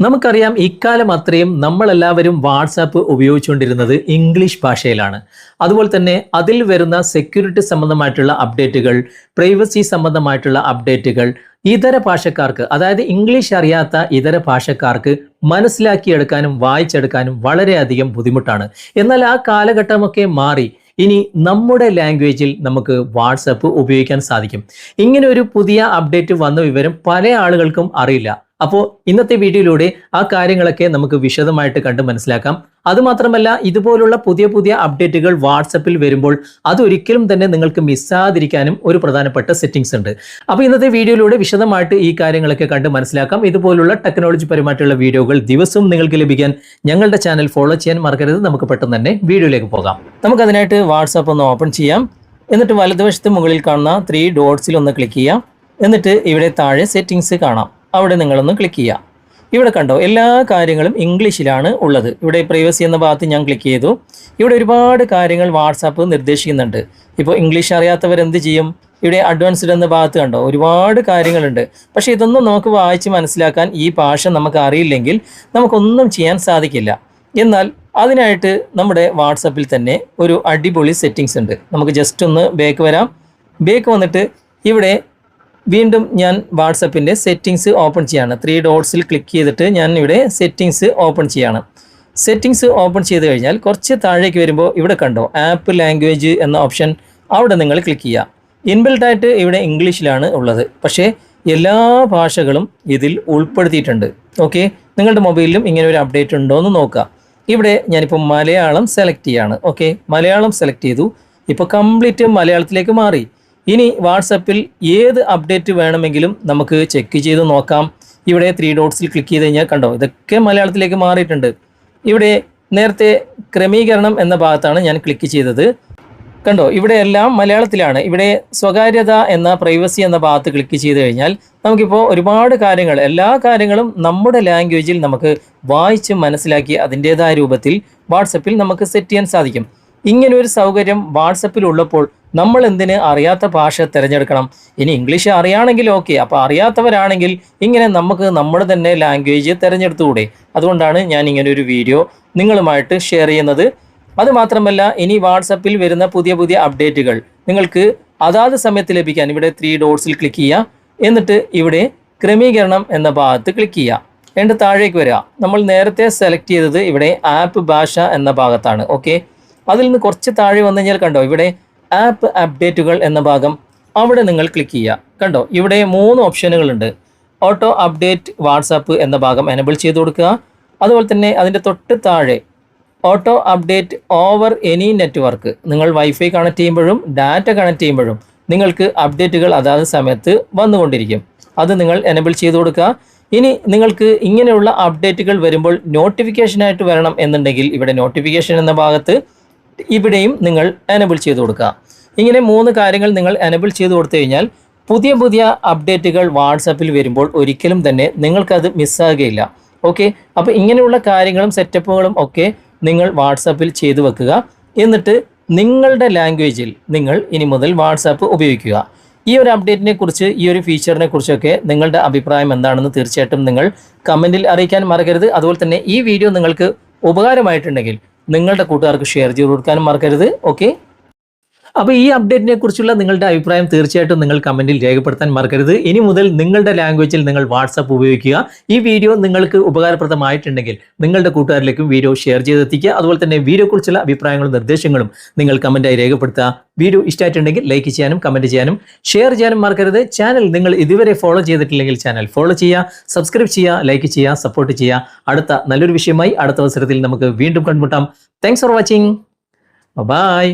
നമുക്കറിയാം ഇക്കാലം അത്രയും നമ്മളെല്ലാവരും വാട്സാപ്പ് ഉപയോഗിച്ചുകൊണ്ടിരുന്നത് ഇംഗ്ലീഷ് ഭാഷയിലാണ്. അതുപോലെ തന്നെ അതിൽ വരുന്ന സെക്യൂരിറ്റി സംബന്ധമായിട്ടുള്ള അപ്ഡേറ്റുകൾ പ്രൈവസി സംബന്ധമായിട്ടുള്ള അപ്ഡേറ്റുകൾ ഇതര ഭാഷക്കാർക്ക് അതായത് ഇംഗ്ലീഷ് അറിയാത്ത ഇതര ഭാഷക്കാർക്ക് മനസ്സിലാക്കിയെടുക്കാനും വായിച്ചെടുക്കാനും വളരെയധികം ബുദ്ധിമുട്ടാണ്. എന്നാൽ ആ കാലഘട്ടമൊക്കെ മാറി ഇനി നമ്മുടെ ലാംഗ്വേജിൽ നമുക്ക് വാട്സപ്പ് ഉപയോഗിക്കാൻ സാധിക്കും. ഇങ്ങനെ ഒരു പുതിയ അപ്ഡേറ്റ് വന്ന വിവരം പല ആളുകൾക്കും അറിയില്ല. അപ്പോൾ ഇന്നത്തെ വീഡിയോയിലൂടെ ആ കാര്യങ്ങളൊക്കെ നമുക്ക് വിശദമായിട്ട് കണ്ട് മനസ്സിലാക്കാം. അതുമാത്രമല്ല ഇതുപോലുള്ള പുതിയ പുതിയ അപ്ഡേറ്റുകൾ വാട്സപ്പിൽ വരുമ്പോൾ അതൊരിക്കലും തന്നെ നിങ്ങൾക്ക് മിസ്സാതിരിക്കാനും ഒരു പ്രധാനപ്പെട്ട സെറ്റിംഗ്സ് ഉണ്ട്. അപ്പോൾ ഇന്നത്തെ വീഡിയോയിലൂടെ വിശദമായിട്ട് ഈ കാര്യങ്ങളൊക്കെ കണ്ട് മനസ്സിലാക്കാം. ഇതുപോലുള്ള ടെക്നോളജി പരമായിട്ടുള്ള വീഡിയോകൾ ദിവസവും നിങ്ങൾക്ക് ലഭിക്കാൻ ഞങ്ങളുടെ ചാനൽ ഫോളോ ചെയ്യാൻ മറക്കരുത്. നമുക്ക് പെട്ടെന്ന് തന്നെ വീഡിയോയിലേക്ക് പോകാം. നമുക്കതിനായിട്ട് വാട്സപ്പ് ഒന്ന് ഓപ്പൺ ചെയ്യാം. എന്നിട്ട് വലതുവശത്ത് മുകളിൽ കാണുന്ന ത്രീ ഡോട്ട്സിൽ ഒന്ന് ക്ലിക്ക് ചെയ്യാം. എന്നിട്ട് ഇവിടെ താഴെ സെറ്റിംഗ്സ് കാണാം. അവിടെ നിങ്ങളൊന്ന് ക്ലിക്ക് ചെയ്യുക. ഇവിടെ കണ്ടോ എല്ലാ കാര്യങ്ങളും ഇംഗ്ലീഷിലാണ് ഉള്ളത്. ഇവിടെ പ്രൈവസി എന്ന ഭാഗത്ത് ഞാൻ ക്ലിക്ക് ചെയ്തു. ഇവിടെ ഒരുപാട് കാര്യങ്ങൾ വാട്സാപ്പ് നിർദ്ദേശിക്കുന്നുണ്ട്. ഇപ്പോൾ ഇംഗ്ലീഷ് അറിയാത്തവർ എന്ത് ചെയ്യും? ഇവിടെ അഡ്വാൻസ്ഡ് എന്ന ഭാഗത്ത് കണ്ടോ ഒരുപാട് കാര്യങ്ങളുണ്ട്. പക്ഷേ ഇതൊന്നും നമുക്ക് വായിച്ച് മനസ്സിലാക്കാൻ ഈ ഭാഷ നമുക്ക് അറിയില്ലെങ്കിൽ നമുക്കൊന്നും ചെയ്യാൻ സാധിക്കില്ല. എന്നാൽ അതിനായിട്ട് നമ്മുടെ വാട്സപ്പിൽ തന്നെ ഒരു അടിപൊളി സെറ്റിങ്സ് ഉണ്ട്. നമുക്ക് ജസ്റ്റ് ഒന്ന് ബേക്ക് വരാം. ബേക്ക് വന്നിട്ട് ഇവിടെ വീണ്ടും ഞാൻ വാട്സപ്പിന്റെ സെറ്റിങ്സ് ഓപ്പൺ ചെയ്യാണ്. ത്രീ ഡോട്ട്സിൽ ക്ലിക്ക് ചെയ്തിട്ട് ഞാൻ ഇവിടെ സെറ്റിങ്സ് ഓപ്പൺ ചെയ്യാണ്. സെറ്റിങ്സ് ഓപ്പൺ ചെയ്ത് കഴിഞ്ഞാൽ കുറച്ച് താഴേക്ക് വരുമ്പോൾ ഇവിടെ കണ്ടോ ആപ്പ് ലാംഗ്വേജ് എന്ന ഓപ്ഷൻ അവിടെ നിങ്ങൾ ക്ലിക്ക് ചെയ്യുക. ഇൻബിൽട്ടായിട്ട് ഇവിടെ ഇംഗ്ലീഷിലാണ് ഉള്ളത്. പക്ഷേ എല്ലാ ഭാഷകളും ഇതിൽ ഉൾപ്പെടുത്തിയിട്ടുണ്ട്. ഓക്കെ നിങ്ങളുടെ മൊബൈലിലും ഇങ്ങനെ ഒരു അപ്ഡേറ്റ് ഉണ്ടോ എന്ന് നോക്കുക. ഇവിടെ ഞാനിപ്പോൾ മലയാളം സെലക്ട് ചെയ്യാണ്. ഓക്കെ മലയാളം സെലക്ട് ചെയ്തു. ഇപ്പോൾ കംപ്ലീറ്റ് മലയാളത്തിലേക്ക് മാറി. ഇനി വാട്സപ്പിൽ ഏത് അപ്ഡേറ്റ് വേണമെങ്കിലും നമുക്ക് ചെക്ക് ചെയ്ത് നോക്കാം. ഇവിടെ ത്രീ ഡോട്ട്സിൽ ക്ലിക്ക് ചെയ്ത് കഴിഞ്ഞാൽ കണ്ടോ ഇതൊക്കെ മലയാളത്തിലേക്ക് മാറിയിട്ടുണ്ട്. ഇവിടെ നേരത്തെ ക്രമീകരണം എന്ന ഭാഗത്താണ് ഞാൻ ക്ലിക്ക് ചെയ്തത്. കണ്ടോ ഇവിടെ എല്ലാം മലയാളത്തിലാണ്. ഇവിടെ സ്വകാര്യത എന്ന പ്രൈവസി എന്ന ഭാഗത്ത് ക്ലിക്ക് ചെയ്ത് കഴിഞ്ഞാൽ നമുക്കിപ്പോൾ ഒരുപാട് കാര്യങ്ങൾ എല്ലാ കാര്യങ്ങളും നമ്മുടെ ലാംഗ്വേജിൽ നമുക്ക് വായിച്ച് മനസ്സിലാക്കി അതിന്റേതായ രൂപത്തിൽ വാട്സപ്പിൽ നമുക്ക് സെറ്റ് ചെയ്യാൻ സാധിക്കും. ഇങ്ങനെ ഒരു സൗകര്യം വാട്സപ്പിൽ ഉള്ളപ്പോൾ നമ്മൾ എന്തിന് അറിയാത്ത ഭാഷ തിരഞ്ഞെടുക്കണം? ഇനി ഇംഗ്ലീഷ് അറിയാണെങ്കിൽ ഓക്കെ അപ്പോൾ അറിയാത്തവരാണെങ്കിൽ ഇങ്ങനെ നമുക്ക് നമ്മുടെ തന്നെ ലാംഗ്വേജ് തിരഞ്ഞെടുത്തുകൂടെ? അതുകൊണ്ടാണ് ഞാൻ ഇങ്ങനെ ഒരു വീഡിയോ നിങ്ങളുമായിട്ട് ഷെയർ ചെയ്യുന്നത്. അതുമാത്രമല്ല ഇനി വാട്സപ്പിൽ വരുന്ന പുതിയ പുതിയ അപ്ഡേറ്റുകൾ നിങ്ങൾക്ക് അതാത് സമയത്ത് ലഭിക്കാൻ ഇവിടെ ത്രീ ഡോട്ട്സിൽ ക്ലിക്ക് ചെയ്യുക. എന്നിട്ട് ഇവിടെ ക്രമീകരണം എന്ന ഭാഗത്ത് ക്ലിക്ക് ചെയ്യുക. എന്നിട്ട് താഴേക്ക് വരിക. നമ്മൾ നേരത്തെ സെലക്ട് ചെയ്തത് ഇവിടെ ആപ്പ് ഭാഷ എന്ന ഭാഗത്താണ്. ഓക്കെ അതിൽ നിന്ന് കുറച്ച് താഴെ വന്നു കഴിഞ്ഞാൽ കണ്ടോ ഇവിടെ ആപ്പ് അപ്ഡേറ്റുകൾ എന്ന ഭാഗം അവിടെ നിങ്ങൾ ക്ലിക്ക് ചെയ്യുക. കണ്ടോ ഇവിടെ മൂന്ന് ഓപ്ഷനുകളുണ്ട് ഓട്ടോ അപ്ഡേറ്റ് വാട്സാപ്പ് എന്ന ഭാഗം എനബിൾ ചെയ്ത് കൊടുക്കുക. അതുപോലെ തന്നെ അതിന്റെ തൊട്ട് താഴെ auto update over any network നിങ്ങൾ വൈഫൈ കണക്ട് ചെയ്യുമ്പോഴും ഡാറ്റ കണക്ട് ചെയ്യുമ്പോഴും നിങ്ങൾക്ക് അപ്ഡേറ്റുകൾ അതാത് സമയത്ത് വന്നുകൊണ്ടിരിക്കും. അത് നിങ്ങൾ എനബിൾ ചെയ്ത് കൊടുക്കുക. ഇനി നിങ്ങൾക്ക് ഇങ്ങനെയുള്ള അപ്ഡേറ്റുകൾ വരുമ്പോൾ നോട്ടിഫിക്കേഷനായിട്ട് വരണം എന്നുണ്ടെങ്കിൽ ഇവിടെ നോട്ടിഫിക്കേഷൻ എന്ന ഭാഗത്ത് ഇവിടെയും നിങ്ങൾ എനബിൾ ചെയ്ത് കൊടുക്കുക. ഇങ്ങനെ മൂന്ന് കാര്യങ്ങൾ നിങ്ങൾ എനബിൾ ചെയ്ത് കൊടുത്തു കഴിഞ്ഞാൽ പുതിയ പുതിയ അപ്ഡേറ്റുകൾ വാട്സപ്പിൽ വരുമ്പോൾ ഒരിക്കലും തന്നെ നിങ്ങൾക്കത് മിസ്സാകുകയില്ല ഓക്കെ അപ്പോൾ ഇങ്ങനെയുള്ള കാര്യങ്ങളും സെറ്റപ്പുകളും ഒക്കെ നിങ്ങൾ വാട്സപ്പിൽ ചെയ്തു വെക്കുക. എന്നിട്ട് നിങ്ങളുടെ ലാംഗ്വേജിൽ നിങ്ങൾ ഇനി മുതൽ വാട്സാപ്പ് ഉപയോഗിക്കുക. ഈ ഒരു അപ്ഡേറ്റിനെ കുറിച്ച് ഈ ഒരു ഫീച്ചറിനെ കുറിച്ചൊക്കെ നിങ്ങളുടെ അഭിപ്രായം എന്താണെന്ന് തീർച്ചയായിട്ടും നിങ്ങൾ കമന്റിൽ അറിയിക്കാൻ മറക്കരുത്. അതുപോലെ തന്നെ ഈ വീഡിയോ നിങ്ങൾക്ക് ഉപകാരമായിട്ടുണ്ടെങ്കിൽ നിങ്ങളുടെ കൂട്ടുകാർക്ക് ഷെയർ ചെയ്ത് കൊടുക്കാനും മറക്കരുത്. ഓക്കെ അപ്പോൾ ഈ അപ്ഡേറ്റിനെ കുറിച്ചുള്ള നിങ്ങളുടെ അഭിപ്രായം തീർച്ചയായിട്ടും നിങ്ങൾ കമന്റിൽ രേഖപ്പെടുത്താൻ മറക്കരുത്. ഇനി മുതൽ നിങ്ങളുടെ ലാംഗ്വേജിൽ നിങ്ങൾ വാട്സപ്പ് ഉപയോഗിക്കുക. ഈ വീഡിയോ നിങ്ങൾക്ക് ഉപകാരപ്രദമായിട്ടുണ്ടെങ്കിൽ നിങ്ങളുടെ കൂട്ടുകാരിലേക്കും വീഡിയോ ഷെയർ ചെയ്തെത്തിക്കുക. അതുപോലെ തന്നെ വീഡിയോക്കുറിച്ചുള്ള അഭിപ്രായങ്ങളും നിർദ്ദേശങ്ങളും നിങ്ങൾ കമന്റായി രേഖപ്പെടുത്തുക. വീഡിയോ ഇഷ്ടമായിട്ടുണ്ടെങ്കിൽ ലൈക്ക് ചെയ്യാനും കമന്റ് ചെയ്യാനും ഷെയർ ചെയ്യാനും മറക്കരുത്. ചാനൽ നിങ്ങൾ ഇതുവരെ ഫോളോ ചെയ്തിട്ടില്ലെങ്കിൽ ചാനൽ ഫോളോ ചെയ്യുക. സബ്സ്ക്രൈബ് ചെയ്യുക ലൈക്ക് ചെയ്യുക സപ്പോർട്ട് ചെയ്യുക. അടുത്ത നല്ലൊരു വിഷയമായി അടുത്ത അവസരത്തിൽ നമുക്ക് വീണ്ടും കണ്ടുമുട്ടാം. Thanks for watching bye